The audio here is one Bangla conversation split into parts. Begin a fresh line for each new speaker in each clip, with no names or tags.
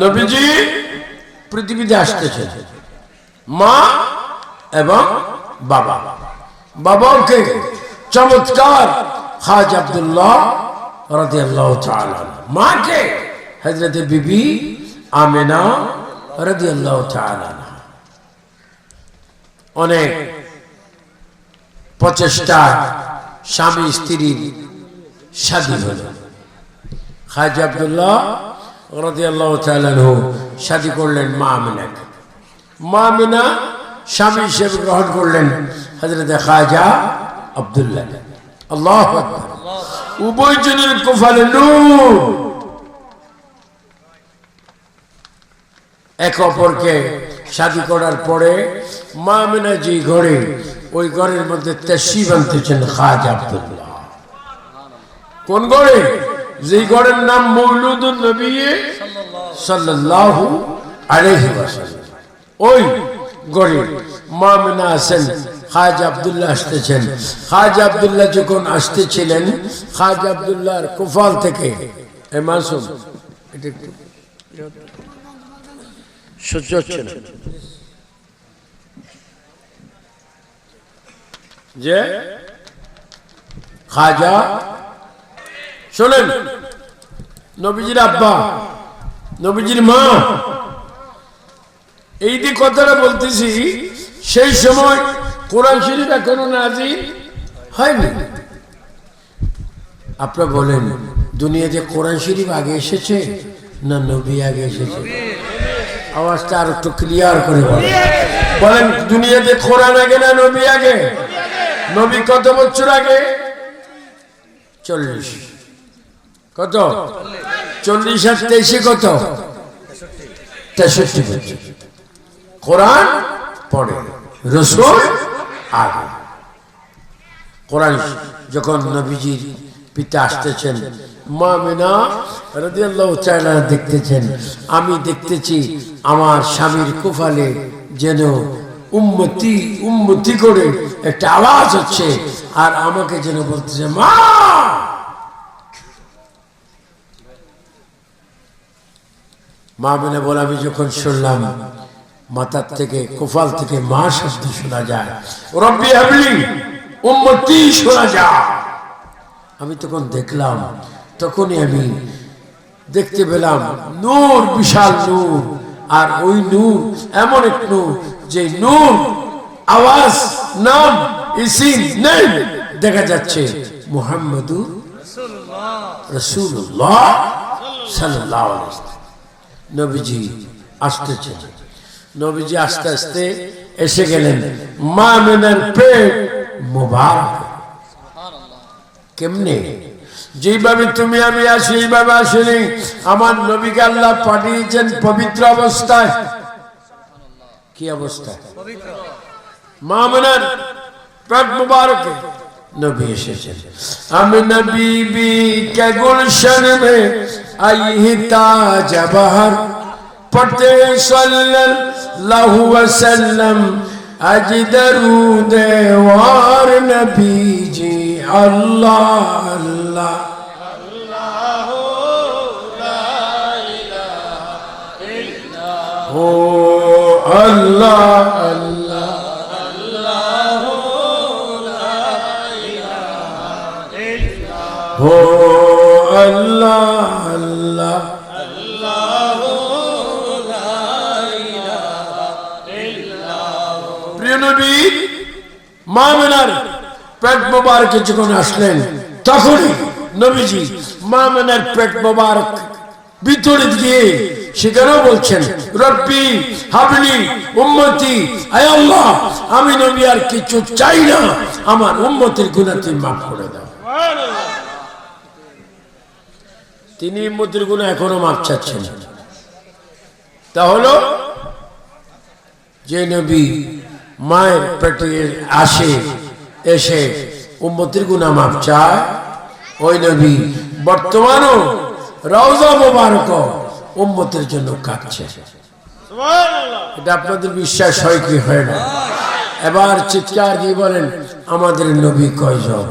নবীজি পৃথিবীতে আসতেছেন মা এবং বাবা। বাবাকে চমৎকার খাজ আব্দুল্লাহ তাআলা মাকে হযরত বিবি আমেনা রাদিয়াল্লাহু তাআলা অনেক প্রচেষ্টা স্বামী স্ত্রীর শাদী হল। খাজ আব্দুল্লাহ রাদিয়াল্লাহু করলেন মা আমেনাকে। মা আমেনা স্বামী হিসেবে গ্রহণ করলেন কোফালে এক অপরকে শাদি করার পরে মা আমেনা যে ঘরে, ওই ঘরের মধ্যে তেসিব আনতেছেন খাজ আব্দুল্লাহ। কোন ঘরে? যে ঘরের নাম মৌলুদুল নবী সাল্লাল্লাহু আলাইহি ওয়াসাল্লাম। ওই খাজ আব্দুল্লাহ যখন আসতেছিলেন, খাজ আব্দুল্লাহর কুফাল থেকে, এ মাসুম খাজা শোনেন, নবীজির আব্বা, নবীজির মা, এই যে কথাটা বলতেছি, সেই সময় কোরআন শরীফ এখনও নাজির হয়নি। আপনারা বলেন দুনিয়াতে কোরআন শরীফ আগে এসেছে না নবী আগে এসেছে? আওয়াজটা আর একটু ক্লিয়ার করে বলেন। বলেন দুনিয়াতে কোরআন আগে না নবী আগে? নবী কত বছর আগে? চল্লিশ। কত? চল্লিশ আর তেইশে কত? তেষট্টি কোরআন পড়ে, রসুল আগে। কোরআন যখন নবীজির পিতা আসতেছেন, মা মিনা রাদিয়াল্লাহু তাআলা দেখতেছেন, আমি দেখতেছি আমার স্বামীর কুফালে যেন উম্মতি উম্মতি করে একটা আওয়াজ হচ্ছে, আর আমাকে যেন বলতেছে, মা! মা মিনা বলে আমি যখন শুনলাম মাথার থেকে কোফাল থেকে মা শব্দ শোনা যায়। রব্বি হাবলি উম্মতি শোনা যায়। আমি তখন দেখলাম তখনই আমি দেখতে পেলাম নূর বিশাল নূর। আর ওই নূর এমন এক নূর যে নূর আওয়াজ নাম ইসিম নেই দেখা যাচ্ছে মুহাম্মদুর রসুল্লাহ সাল্লাহ নবীজি আসতেছেন। নবীজি আস্তে আস্তে এসে গেলেন মা মেনার পেট মুবারক। কেমনে? যেভাবে তুমি আমি আসি এইভাবে আসিনি। আমার নবীকে আল্লাহ পাঠিয়েছেন পবিত্র অবস্থায়। কি অবস্থায় মা মেনার পেট মুবারকে। নবী এসেছেন। আমি নবী বি কে গুলশন মে আই হিতা জবহর পড়তে সাল্লাল্লাহু ওয়াসাল্লাম আজ দরুদ ওয়ার নবীজি আল্লাহ আল্লাহ। ও আল্লাহ আল্লাহ। পেট আসলেন, তখনই নবীজি পেট মোবারক ভিতরে সেখানেও বলছেন, রব্বি হাবলি উম্মতি, আয় আল্লাহ, আমি নবী আর কিছু চাই না, আমার উম্মতের গুণা তুমি মাফ করে দাও। তিনি উম্মতের গুণা এখনও মাফ চাচ্ছেন তা হলো, যে নবী মায়ের পেটে আসে এসে উম্মতির গুণা মাপ চায়। ওই নবী বর্তমানও রওজা মোবারক উম্মতের জন্য কাঁদছে। এটা আপনাদের বিশ্বাস হয় কি হয় না? এবার চিৎকার দিয়ে বলেন আমাদের নবী কয়জন?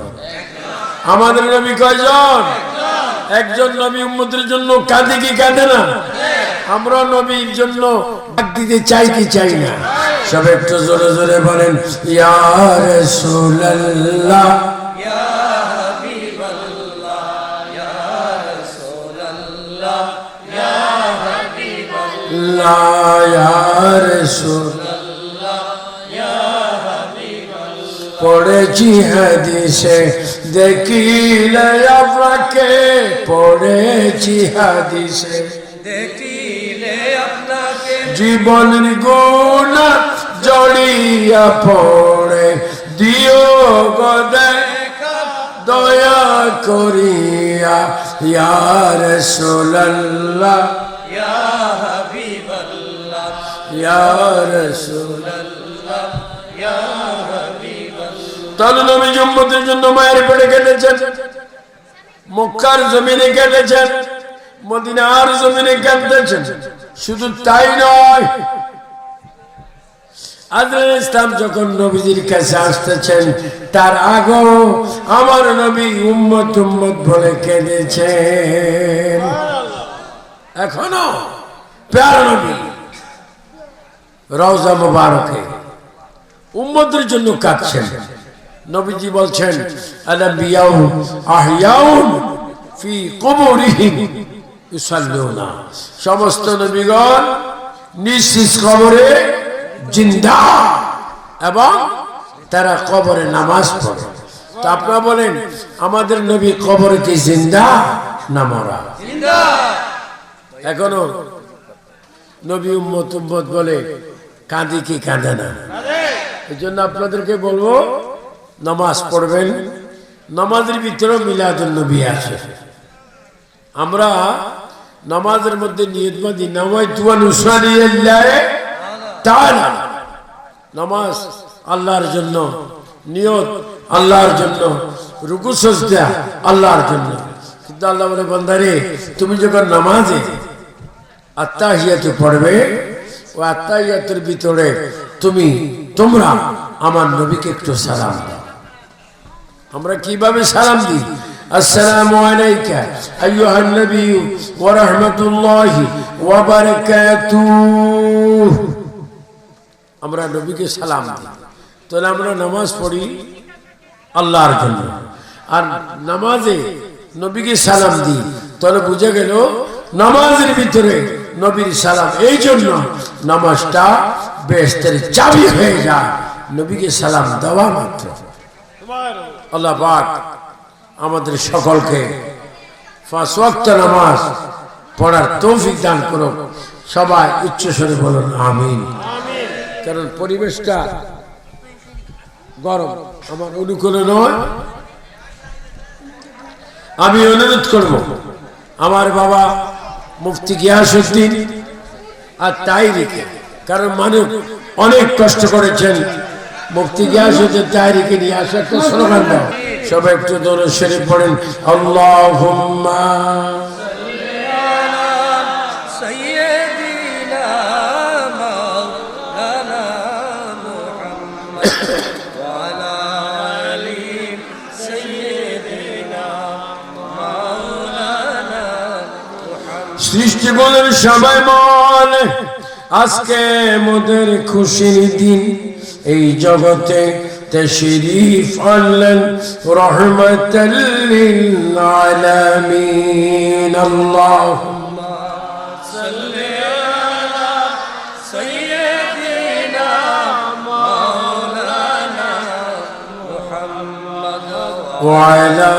আমাদের নবী কয়জন? একজন নবী উম্মতের জন্য কাঁদে কি কাঁদে না? আমরা নবীর জন্য ডাক দিতে চাই কি চাই না? সব একটু জোরে জোরে বলেন ইয়ার সুল্লাহ পড়েছি হাদিসে দেখিলে আপনাকে। পড়েছি হাদিসে
দেখিলে আপনাকে।
জীবন গুণ জড়িয়া পড়ে দিও গদে দয়া করিয়া ইয়ার
ইয়া হাবিবাল্লাহ।
ইয়ার
ইয়া
তাহলে নবী জম্মতের জন্য মায়ের পেটে কেটেছেন মক্কার জমিনে কেটেছেন মদিনার জমিনে কেটেছেন। শুধু তাই নয় আদরুল ইসলাম যখন নবীজির কাছে আসতেছেন, তার আগেও আমার নবী উম্মত উম্মত বলে কেঁদেছেন। এখনও প্যার নবী, রওজা মুবারকে উম্মতের জন্য কাঁদছেন। নবীজি বলছেন আলাবিয়াউ আহিয়াউন ফি কবরিহিম ইউসাল্লুনা সমস্ত নবীগণ নিজ কবরে জিন্দা এবং তারা কবরে নামাজ পড়ে। তো আপনারা বলেন আমাদের নবী কবরে কি জিন্দা না মরা? এখনও নবী উম্মত উম্মত বলে কাঁদি কি কাঁদে না? এই জন্য আপনাদেরকে বলব নামাজ পড়বেন নামাজের ভিতরেও মিলাদুল নবী আছে। আমরা নামাজের মধ্যে নিয়ত বাঁধি নামাজ তুয়ান তাআলা নামাজ আল্লাহর জন্য, নিয়ত আল্লাহর জন্য, রুকু সজদা আল্লাহর জন্য। কিন্তু আল্লাহ বলে বন্ধারে তুমি যখন নামাজে আত্মাহিয়াতে পড়বে, ও আত্মাহিয়াতের ভিতরে তুমি, তোমরা আমার নবীকে একটু সালাম আমরা কীভাবে সালাম দিই? আলাইকা, আইয়ুহান নবী, ওয়া রাহমাতুল্লাহি, ওয়া বারাকাতুহু। আমরা নবীকে সালাম দিই। তাহলে আমরা নামাজ পড়ি আল্লাহর জন্য। আর নামাজে নবীকে সালাম দিই। তাহলে বুঝে গেল নামাজের ভিতরে নবীর সালাম। এই জন্য নামাজটা বেহেস্তের চাবি হয়ে যায় নবীকে সালাম দেওয়া মাত্র। আল্লাহ পাক আমাদের সকলকে নামাজ পড়ার তৌফিক দান করো সবাই উচ্চ স্বরে বলুন, আমিন। কারণ পরিবেশটা গরম, আমার অনুকূলে নয়। আমি অনুরোধ করব, আমার বাবা মুফতি গিয়াসুদ্দিন আর তাই রেখে, কারণ মানুষ অনেক কষ্ট করেছেন, মুফতি গিয়াসুদ্দিন তাই রেখে নিয়ে আসে একটা স্লোগান দাও সবাই একটু দৌড় সেরে পড়েন আল্লাহ
محمد
সৃষ্টি বলেন সবাই বলে আজকে মোদের খুশির দিন এই জগতে তশরিফ আনলেন রহমতাল্লিল আলামিন আল্লাহ
صل على سيدنا مولانا محمد
وعلى